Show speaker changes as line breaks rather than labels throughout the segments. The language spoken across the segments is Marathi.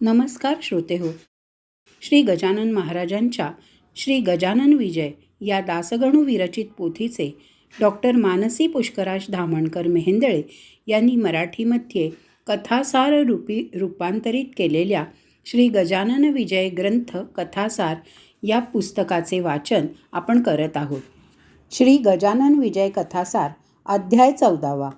नमस्कार श्रोते हो. श्री गजानन महाराजांच्या श्री गजानन विजय या दासगणू विरचित पोथीचे डॉक्टर मानसी पुष्कराज धामणकर मेहेंदळे यांनी मराठीमध्ये कथासार रूपी रूपांतरित केलेल्या श्री गजानन विजय ग्रंथ कथासार या पुस्तकाचे वाचन आपण करत आहोत. श्री गजानन विजय कथासार अध्याय चौदावा.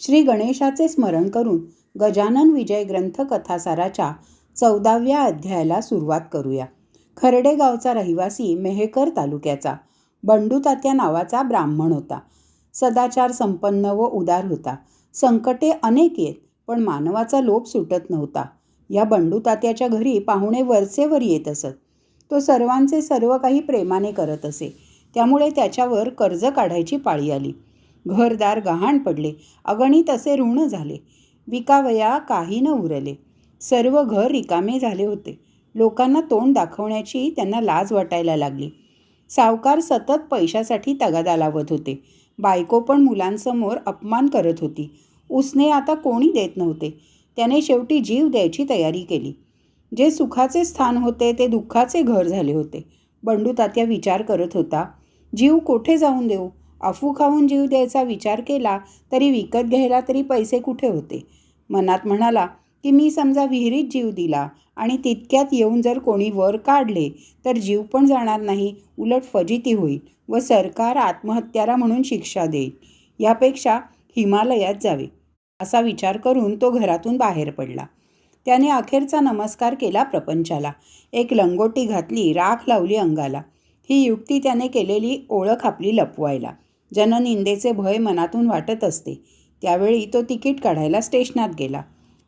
श्री गणेशाचे स्मरण करून गजानन विजय ग्रंथकथासाराच्या चौदाव्या अध्यायाला सुरुवात करूया. खर्डे गावचा रहिवासी मेहेकर तालुक्याचा. बंडू तात्या नावाचा ब्राह्मण होता. सदाचार संपन्न व उदार होता. संकटे अनेक येत पण मानवाचा लोभ सुटत नव्हता. या बंडू तात्याच्या घरी पाहुणे वरचेवर येत असत. तो सर्वांचे सर्व काही प्रेमाने करत असे. त्यामुळे त्याच्यावर कर्ज काढायची पाळी आली. घरदार गहाण पडले. अगणित असे ऋण झाले. विकावया काही न उरले. सर्व घर रिकामे झाले होते. लोकांना तोंड दाखवण्याची त्यांना लाज वाटायला लागली. सावकार सतत पैशासाठी तगादा लावत होते. बायको पण मुलांसमोर अपमान करत होती. उसने आता कोणी देत नव्हते. त्याने शेवटी जीव द्यायची तयारी केली. जे सुखाचे स्थान होते ते दुःखाचे घर झाले होते. बंडू तात्या विचार करत होता जीव कोठे जाऊन देऊ? अफू खाऊन जीव द्यायचा विचार केला तरी विकत घ्यायला तरी पैसे कुठे होते? मनात म्हणाला की मी समजा विहिरीत जीव दिला आणि तितक्यात येऊन जर कोणी वर काढले तर जीव पण जाणार नाही उलट फजिती होईल व सरकार आत्महत्यारा म्हणून शिक्षा देईल. यापेक्षा हिमालयात जावे. असा विचार करून तो घरातून बाहेर पडला. त्याने अखेरचा नमस्कार केला प्रपंचाला. एक लंगोटी घातली राख लावली अंगाला. ही युक्ती त्याने केलेली ओळख आपली लपवायला. जननिंदेचे भय मनातून वाटत असते. त्यावेळी तो तिकीट काढायला स्टेशनात गेला.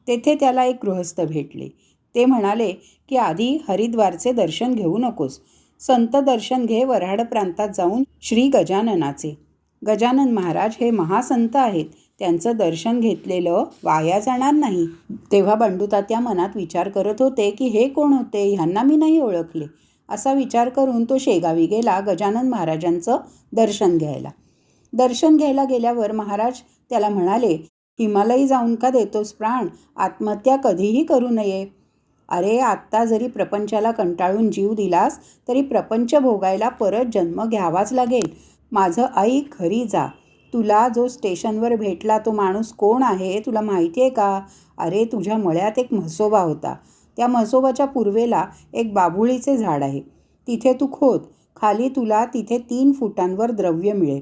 तेथे त्याला एक गृहस्थ भेटले. ते म्हणाले की आधी हरिद्वारचे दर्शन घेऊ नकोस. संत दर्शन घे वऱ्हाड प्रांतात जाऊन श्री गजाननाचे. गजानन महाराज हे महासंत आहेत. त्यांचं दर्शन घेतलेलं वाया जाणार नाही. तेव्हा बंडूतात्या मनात विचार करत होते की हे कोण होते? ह्यांना मी नाही ओळखले. असा विचार करून तो शेगावी गेला गजानन महाराजांचं दर्शन घ्यायला. दर्शन घ्यायला गेल्यावर महाराज त्याला म्हणाले हिमालयी जाऊन का देतोस प्राण? आत्महत्या कधीही करू नये. अरे आत्ता जरी प्रपंचाला कंटाळून जीव दिलास तरी प्रपंच भोगायला परत जन्म घ्यावाच लागेल. माझं आई घरी जा. तुला जो स्टेशनवर भेटला तो माणूस कोण आहे तुला माहिती आहे का? अरे तुझ्या मळ्यात एक म्हसोबा होता. त्या म्हसोबाच्या पूर्वेला एक बाभुळीचे झाड आहे. तिथे तू खोद. खाली तुला तिथे तीन फुटांवर द्रव्य मिळेल.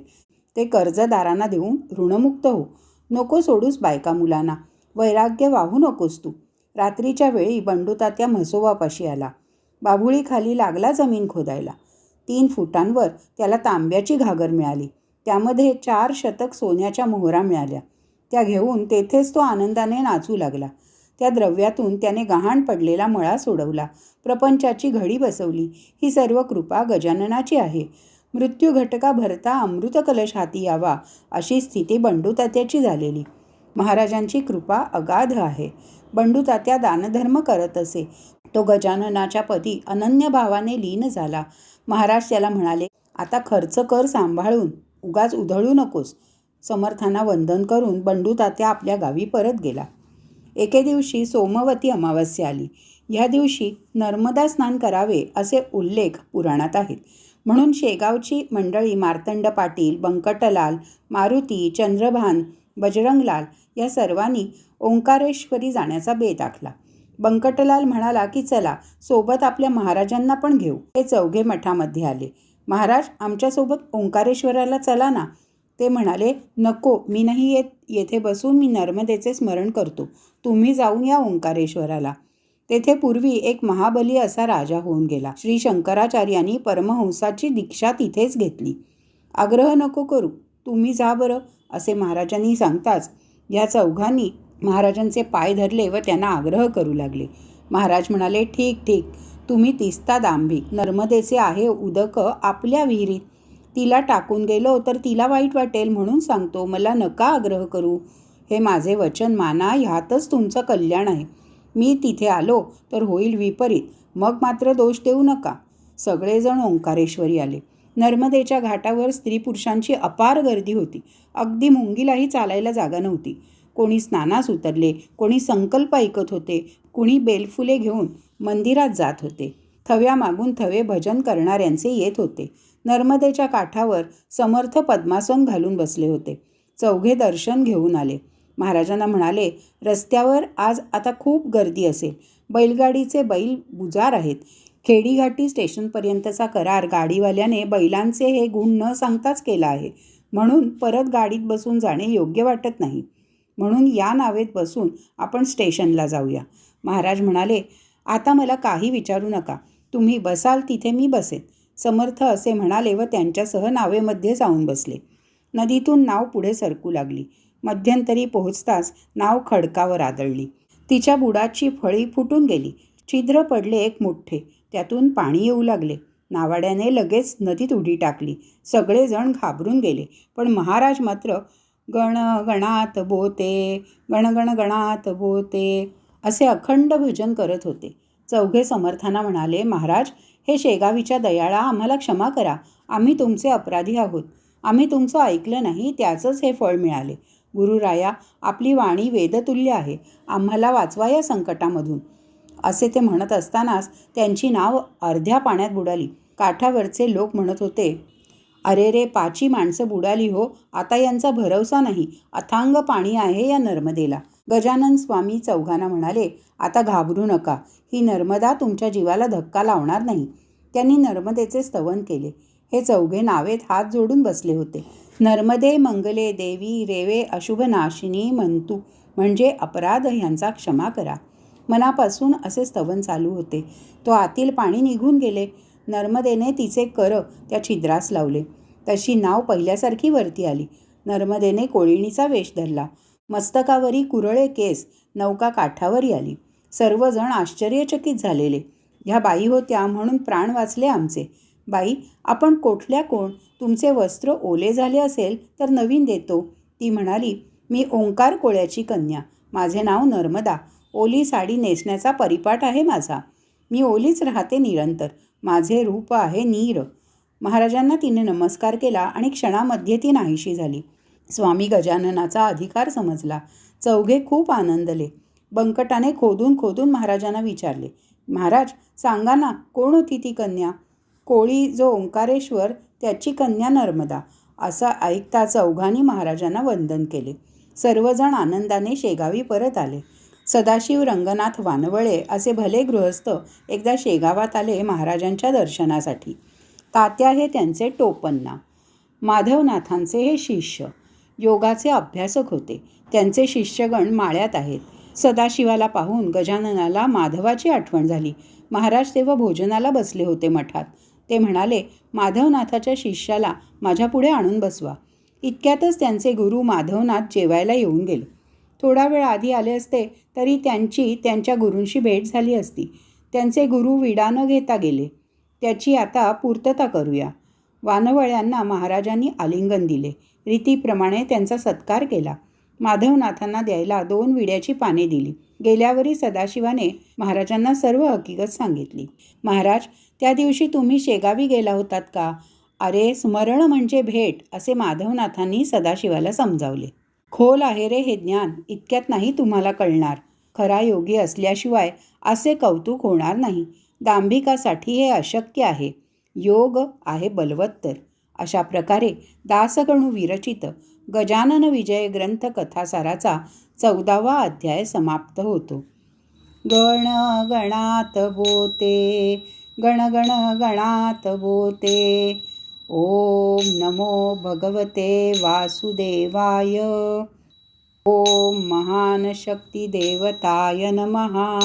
ते कर्जदारांना देऊन ऋणमुक्त हो. नको सोडूस बायका मुलांना. वैराग्य वाहू नकोस तू. रात्रीच्या वेळी बंडूतात्या म्हसोबापाशी आला. बाभुळीखाली लागला जमीन खोदायला. तीन फुटांवर त्याला तांब्याची घागर मिळाली. त्यामध्ये चार शतक सोन्याच्या मोहरा मिळाल्या. त्या घेऊन तेथेच तो आनंदाने नाचू लागला. त्या द्रव्यातून त्याने गहाण पडलेला मळा सोडवला. प्रपंचाची घडी बसवली. ही सर्व कृपा गजाननाची आहे. मृत्यू घटका भरता अमृत कलश हाती यावा अशी स्थिती बंडूतात्याची झालेली. महाराजांची कृपा अगाध आहे. बंडूतात्या दानधर्म करत असे. तो गजाननाच्या पदी अनन्य भावाने लीन झाला. महाराज त्याला म्हणाले आता खर्च कर सांभाळून. उगाच उधळू नकोस. समर्थांना वंदन करून बंडू तात्या आपल्या गावी परत गेला. एके दिवशी सोमवती अमावस्या आली. ह्या दिवशी नर्मदा स्नान करावे असे उल्लेख पुराणात आहेत. म्हणून शेगावची मंडळी मार्तंड पाटील बंकटलाल मारुती चंद्रभान बजरंगलाल या सर्वांनी ओंकारेश्वरी जाण्याचा बेत आखला. बंकटलाल म्हणाला की चला सोबत आपल्या महाराजांना पण घेऊ. हे चौघे मठामध्ये आले. महाराज आमच्यासोबत ओंकारेश्वराला चला ना. ते म्हणाले नको मी नाही येत. येथे बसून मी नर्मदेचे स्मरण करतो. तुम्ही जाऊन या ओंकारेश्वराला. तेथे पूर्वी एक महाबली असा राजा होऊन गेला. श्री शंकराचार्यांनी परमहंसाची दीक्षा तिथेच घेतली. आग्रह नको करू. तुम्ही जा बरं असे महाराजांनी सांगताच या चौघांनी महाराजांचे पाय धरले व त्यांना आग्रह करू लागले. महाराज म्हणाले ठीक ठीक. तुम्ही तिस्ता दांभी. नर्मदेचे आहे उदक आपल्या विहिरीत. तिला टाकून गेलो तर तिला वाईट वाटेल म्हणून सांगतो. मला नका आग्रह करू. हे माझे वचन माना ह्यातच तुमचं कल्याण आहे. मी तिथे आलो तर होईल विपरीत. मग मात्र दोष देऊ नका. सगळेजण ओंकारेश्वरी आले. नर्मदेच्या घाटावर स्त्री पुरुषांची अपार गर्दी होती. अगदी मुंगीलाही चालायला जागा नव्हती. कोणी स्नानास उतरले कोणी संकल्प ऐकत होते कुणी बेलफुले घेऊन मंदिरात जात होते. थव्या मागून थवे भजन करणाऱ्यांचे येत होते. नर्मदेच्या काठावर समर्थ पद्मासन घालून बसले होते. चौघे दर्शन घेऊन आले. महाराजांना म्हणाले रस्त्यावर आज आता खूप गर्दी असेल. बैलगाडीचे बैल बुजार आहेत. खेडीघाटी स्टेशनपर्यंतचा करार गाडीवाल्याने बैलांचे हे गुण न सांगताच केला आहे. म्हणून परत गाडीत बसून जाणे योग्य वाटत नाही. म्हणून या नावेत बसून आपण स्टेशनला जाऊया. महाराज म्हणाले आता मला काही विचारू नका. तुम्ही बसाल तिथे मी बसेन. समर्थ असे म्हणाले व त्यांच्यासह नावेमध्ये जाऊन बसले. नदीतून नाव पुढे सरकू लागली. मध्यंतरी पोहोचताच नाव खडकावर आदळली. तिच्या बुडाची फळी फुटून गेली. छिद्र पडले एक मोठे त्यातून पाणी येऊ लागले. नावाड्याने लगेच नदीत उडी टाकली. सगळेजण घाबरून गेले. पण महाराज मात्र गण गणात बोते गणगण गणात बोते असे अखंड भजन करत होते. चौघे समर्थांना म्हणाले महाराज हे शेगावीच्या दयाळा आम्हाला क्षमा करा. आम्ही तुमचे अपराधी आहोत. आम्ही तुमचं ऐकलं नाही त्याचंच हे फळ मिळाले. गुरुराया आपली वाणी वेदतुल्य आहे. आम्हाला वाचवा या संकटामधून. असे ते म्हणत असतानाच त्यांची नाव अर्ध्या पाण्यात बुडाली. काठावरचे लोक म्हणत होते अरे रे पाची माणसं बुडाली हो. आता यांचा भरवसा नाही. अथांग पाणी आहे या नर्मदेला. गजानन स्वामी चौघांना म्हणाले आता घाबरू नका. ही नर्मदा तुमच्या जीवाला धक्का लावणार नाही. त्यांनी नर्मदेचे स्तवन केले. हे चौघे नावेत हात जोडून बसले होते. नर्मदे मंगले देवी रेवे अशुभनाशिनी म्हणतू म्हणजे अपराध ह्यांचा क्षमा करा. मनापासून असे स्तवन चालू होते. तो आतील पाणी निघून गेले. नर्मदेने तिचे कर त्या छिद्रास लावले. तशी नाव पहिल्यासारखी वरती आली. नर्मदेने कोळिणीचा वेश धरला. मस्तकावरी कुरळे केस नौका काठावरी आली सर्वजण आश्चर्यचकित झालेले. ह्या बाई होत्या म्हणून प्राण वाचले आमचे. बाई आपण कोठल्या कोण? तुमचे वस्त्र ओले झाले असेल तर नवीन देतो. ती म्हणाली मी ओंकार कोळ्याची कन्या. माझे नाव नर्मदा. ओली साडी नेसण्याचा परिपाठ आहे माझा. मी ओलीच राहते निरंतर. माझे रूप आहे नीर. महाराजांना तिने नमस्कार केला आणि क्षणामध्ये ती नाहीशी झाली. स्वामी गजाननाचा अधिकार समजला. चौघे खूप आनंदले. बंकटाने खोदून खोदून महाराजांना विचारले महाराज सांगा ना कोण होती ती कन्या? कोळी जो ओंकारेश्वर त्याची कन्या नर्मदा असं ऐकता चौघांनी महाराजांना वंदन केले. सर्वजण आनंदाने शेगावी परत आले. सदाशिव रंगनाथ वानवळे असे भले गृहस्थ एकदा शेगावात आले महाराजांच्या दर्शनासाठी. तात्या हे त्यांचे टोपन्ना. माधवनाथांचे हे शिष्य. योगाचे अभ्यासक होते. त्यांचे शिष्यगण माळ्यात आहेत. सदाशिवाला पाहून गजाननाला माधवाची आठवण झाली. महाराज तेव्हा भोजनाला बसले होते मठात. ते म्हणाले माधवनाथाच्या शिष्याला माझ्यापुढे आणून बसवा. इतक्यातच त्यांचे गुरु माधवनाथ जेवायला येऊन गेले. थोडा वेळ आधी आले असते तरी त्यांची त्यांच्या गुरूंशी भेट झाली असती. त्यांचे गुरु विडा न घेता गेले. त्याची आता पूर्तता करूया. वानवळ्यांना महाराजांनी आलिंगन दिले. रीतीप्रमाणे त्यांचा सत्कार केला. माधवनाथांना द्यायला दोन विड्याची पाने दिली. गेल्यावरी सदाशिवाने महाराजांना सर्व हकीकत सांगितली. महाराज त्या दिवशी तुम्ही शेगावी गेला होतात का? अरे स्मरण म्हणजे भेट असे माधवनाथांनी सदाशिवाला समजावले. खोल आहे रे हे ज्ञान इतक्यात नाही तुम्हाला कळणार. खरा योगी असल्याशिवाय असे कौतुक होणार नाही. दांभिकासाठी हे अशक्य आहे. योग आहे बलवत्तर. अशा प्रकारे दासगणू विरचित गजानन विजय ग्रंथ कथासाराचा चौदावा अध्याय समाप्त होतो. गण गणात बोते गण गण गणात बोते. ओम नमो भगवते वासुदेवाय. ओम महान शक्ती देवताय नमहा